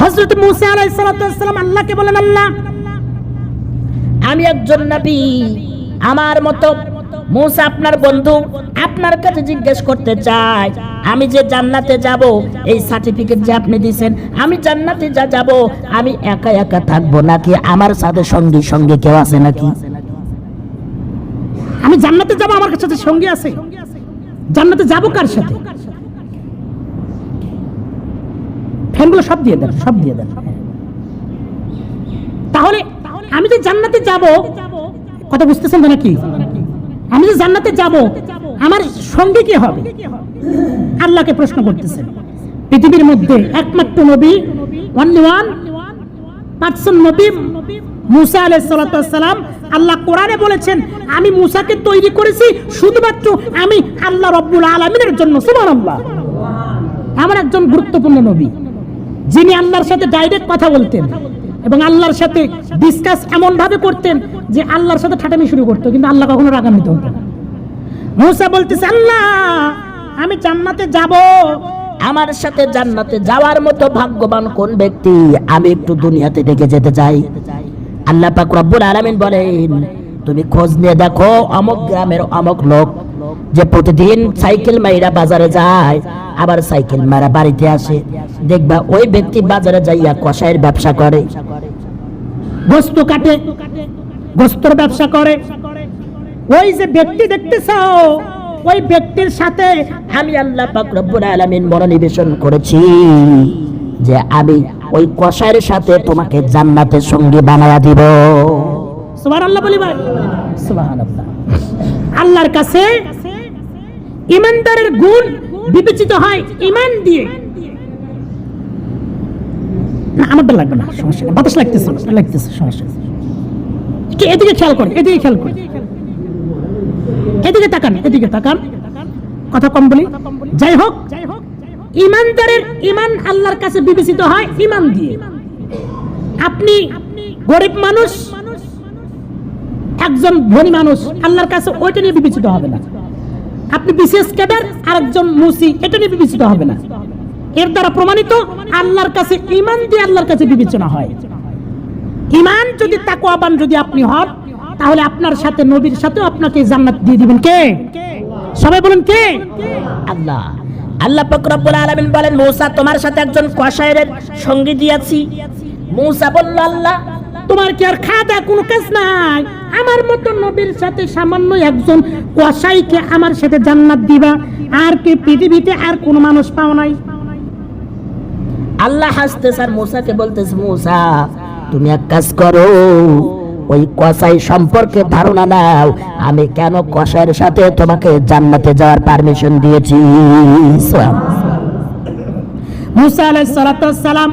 হযরত মুসা আলাইহিস সালাম আল্লাহকে বলেন, আল্লাহ, আমি একজন নবী। আমার মতো মুসা আপনার বন্ধু আপনার কাছে জিজ্ঞেস করতে চাই আমি যে জান্নাতে যাব, এই সার্টিফিকেট যে আপনি দিয়েছেন, আমি জান্নাতে যা যাব, আমি একা একা থাকব নাকি? আমার সাথে সঙ্গী, সঙ্গে কেউ আছে নাকি? আমি জান্নাতে যাব, আমার সাথে সঙ্গী আছে। জান্নাতে যাব কার সাথে? ফ্যানগুলো সব দিয়ে দেন, সব দিয়ে দেন। তাহলে আমি যে জান্নাতে যাব, কথা বুঝতেছেন তো নাকি? আমি যে জান্নাতে যাব, আমার সঙ্গে কি হবে? আল্লাহকে প্রশ্ন করতেছেন। পৃথিবীর মধ্যে একমাত্র নবী অনলি ওয়ান পার্সন নবী, মুসা আলাইসালাম আল্লাহ কোরআনে বলেছেন, আমি মুসাকে তৈরি করেছি শুধুমাত্র আমি আল্লাহ রব্বুল আলমিনের জন্য সুমান আল্লাহ এমন একজন গুরুত্বপূর্ণ নবী। যিনি আল্লাহর সাথে ডাইরেক্ট কথা বলতেন এবং আল্লাহর সাথে ডিসকাস এমন ভাবে করতেন যে আল্লাহর সাথে ঠাটামি শুরু করতো, কিন্তু আল্লাহ কখনো রাগান্বিত হতো মুসা বলতেছে, আল্লাহ, আমি জান্নাতে যাব। আমার সাথে জান্নাতে যাওয়ার মতো ভাগ্যবান কোন ব্যক্তি? আমি একটু দুনিয়াতে ডেকে যেতে চাই। আল্লাহ পাক রব্বুল আলামিন বলেন, তুমি খোঁজ নিয়ে দেখো, অমক গ্রামের অমক লোক যে প্রতিদিন সাইকেল মাইরা বাজারে যায় আবার সাইকেল মারা বাড়িতে আসে। দেখবা ওই ব্যক্তি বাজারে যাইয়া কষাইয়ের ব্যবসা করে। গোস্ত কাটে গোস্তর ব্যবসা করে। ওই যে ব্যক্তি দেখতেছ ওই ব্যক্তির সাথে আমি আল্লাহ পাক রব্বুল আলামিন মনোনিবেশন করেছি যে আমি ওই কষায়ের সাথে তোমাকে জান্নাতের সঙ্গী বানায়া দিব। সুবহানাল্লাহ বলি ভাই। সুবহানাল্লাহ। আল্লাহর কাছে ইমানদারের গুণ বিবেচিত হয় ইমান দিয়ে। না লাগবে না, সমস্যা বাতাস লাগতেছে লাগতেছে, সমস্যা এদিকে খেয়াল এদিকে খেয়াল এদিকে তাকান এদিকে তাকান। কথা কম বলি। যাই হোক, ইমানদারের ইমান আল্লাহর কাছে বিবেচিত হয় ইমান দিয়ে। আপনি গরিব মানুষ, একজন ধনী মানুষ, আল্লাহর কাছে ওইটা নিয়ে বিবেচিত হবে না। আপনি বিশেষ ক্যাডার আরেকজন মুসি এটা নিয়ে বিবেচিত হবে না। এর দ্বারা প্রমাণিত আল্লাহর কাছে ইমান দিয়ে আল্লাহর কাছে বিবেচনা হয়। ইমান যদি তাকওয়াবান যদি আপনি হন তাহলে আপনার সাথে নবীর সাথেও আপনাকে জান্নাত দিয়ে দিবেন কে? সবাই বলেন কে? আল্লাহ। আল্লাহ পাক রব্বুল আলামিন বলেন মূসা তোমার সাথে একজন কসাইয়ের সঙ্গী দিয়েছি। মূসা বলল আল্লাহ। তোমার কি আর দাওয়া কোনো কাজ নাই? আমার মতো নবীর সাথে সামান্য একজন কসাইকে আমার সাথে জান্নাত দিবা। আর কি পৃথিবীতে আর কোনো মানুষ পাও নাই। আল্লাহ হাসতে স্যার মুসাকে বলতেছে মুসা তুমি এক কাজ করো ওই কসাই সম্পর্কে ধারণা নাও। আমি কেন কসাইয়ের সাথে তোমাকে জান্নাতে যাওয়ার পারমিশন দিয়েছি? মুসা আলাইহিস সালাতু সালাম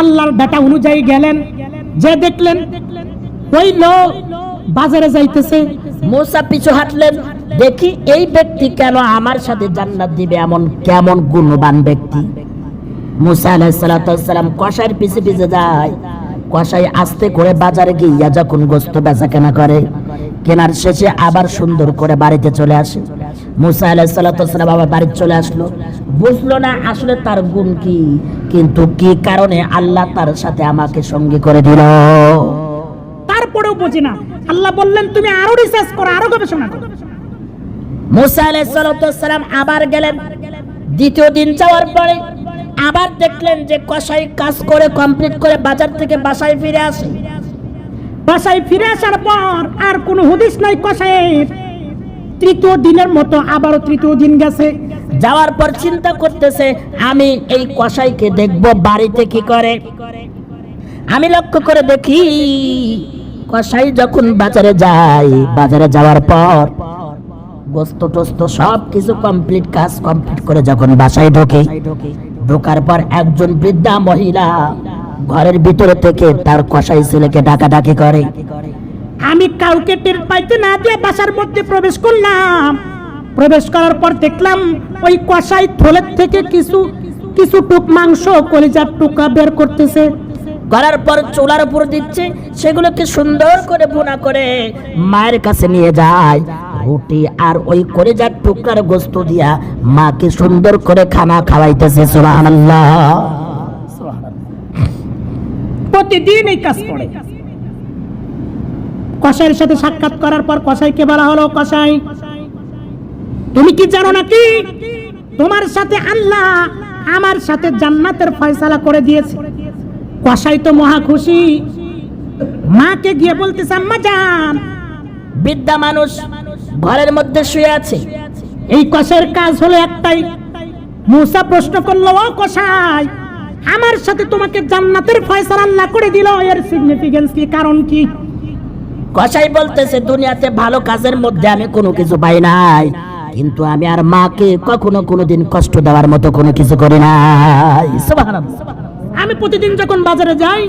আল্লাহর ডাটা অনুযায়ী গেলেন। যে দেখলেন ওই বাজারে যাইতেছে। মুসা পিছু হাঁটলেন, দেখি এই ব্যক্তি কেন আমার সাথে জান্নাত দিবে এমন, কেমন গুণবান ব্যক্তি? মুসা আলাইসালাম কষাইয়ের পিছে পিছে যায়। কষাই আস্তে করে বাজারে গিয়া যখন গোস্ত বেচা কেনা করে, কেনার শেষে আবার সুন্দর করে বাড়িতে চলে আসে। মুসা আলাইসালাম আবার বাড়িতে চলে আসলো। বুঝলো না আসলে তার গুণ কি, কিন্তু কি কারণে আল্লাহ তার সাথে আমাকে সঙ্গী করে দিল? বুঝি না। আল্লাহ বললেন তুমি আরও রিসার্চ করো আরও গবেষণা করো। মুসা আবার গেলেন। দ্বিতীয় দিন যাওয়ার পরে আবার দেখলেন যে কসাই কাজ করে কমপ্লিট করে বাজার থেকে বাসায় ফিরে আসে। বাসায় ফিরে আসার পর আর কোনো হদিস নাই কসাইয়ের। তৃতীয় দিনের মতো আবারও তৃতীয় দিন গেছে। যাওয়ার পর চিন্তা করতেছে আমি এই কসাইকে দেখব বাড়িতে কি করে? আমি লক্ষ্য করে দেখি কসাই যখন বাজারে যায় বাজারে যাওয়ার পর গোস্ত টোস্ত সব কিছু কমপ্লিট কাজ কমপ্লিট করে যখন বাসায় ঢোকে, ঢোকার পর একজন বৃদ্ধা মহিলা ঘরের ভিতরে থেকে তার কসাই ছেলেকে ডাকাডাকি করে। আমি কাউকে টের পাইতে না দিয়ে বাসার মধ্যে প্রবেশ করলাম। প্রবেশ করার পর দেখলাম ওই কসাই থলের থেকে কিছু কিছু টুক মাংস কলিজার টুকা বের করতেছে। করার পর চুলার উপর দিচ্ছে, সেগুলোকে সুন্দর করে বোনা করে মায়ের কাছে নিয়ে যায়। রুটি আর ওই কলিজার টুকরার গোস্ত দিয়া মাকে সুন্দর করে খানা খাওয়াইতেছে, সুবহানাল্লাহ। প্রতিদিন এই কাজ করে। সাথে সাক্ষাৎ করার পর কসাইকে বলা হলো, কসাই, তুমি কি জানো নাকি? তোমার সাথে আল্লাহ আমার সাথে জান্নাতের ফয়সালা করে দিয়েছে। কসাই তো মহা খুশি। মাকে গিয়ে বলতেছে আম্মা জান বিদ্যা মানুষ ঘরের মধ্যে শুয়ে আছে। এই কষাইয়ের কাজ হলো একটাই। মুসা প্রশ্ন করল ও কষাই আমার সাথে তোমাকে জান্নাতের ফয়সালা আল্লাহ করে দিল। এর সিগনিফিকেন্স কি কারণ কি? কষাই বলতেছে দুনিয়াতে ভালো কাজের মধ্যে আমি কোনো কিছু পাই নাই। কিন্তু আমি আর মাকে কখনো কোনোদিন কষ্ট দেওয়ার মতো কোনো কিছু করি নাই। সুবহানাল্লাহ। আমি প্রতিদিন যখন বাজারে যাই,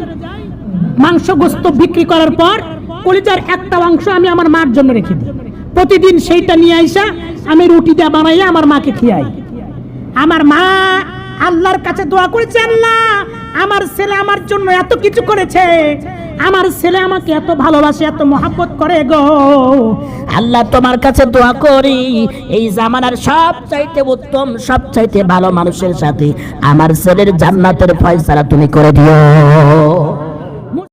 মাংস গোস্ত বিক্রি করার পর কলিজার একটা অংশ আমি আমার মার জন্য রেখে দিই। প্রতিদিন সেইটা নিয়ে আইসা আমি রুটি দিয়ে বানাইয়া আমার মাকে খিয়াই। আমার মা আল্লাহর কাছে দোয়া করেছে, আল্লাহ, আমার ছেলে আমার জন্য এত কিছু করেছে। আমার ছেলে আমাকে এত ভালোবাসে, এত মহাব্বত করে গো। আল্লাহ তোমার কাছে দোয়া করি, এই জামানার সব চাইতে উত্তম সব চাইতে ভালো মানুষের সাথে আমার ছেলের জান্নাতের ফয়সালা তুমি করে দিও।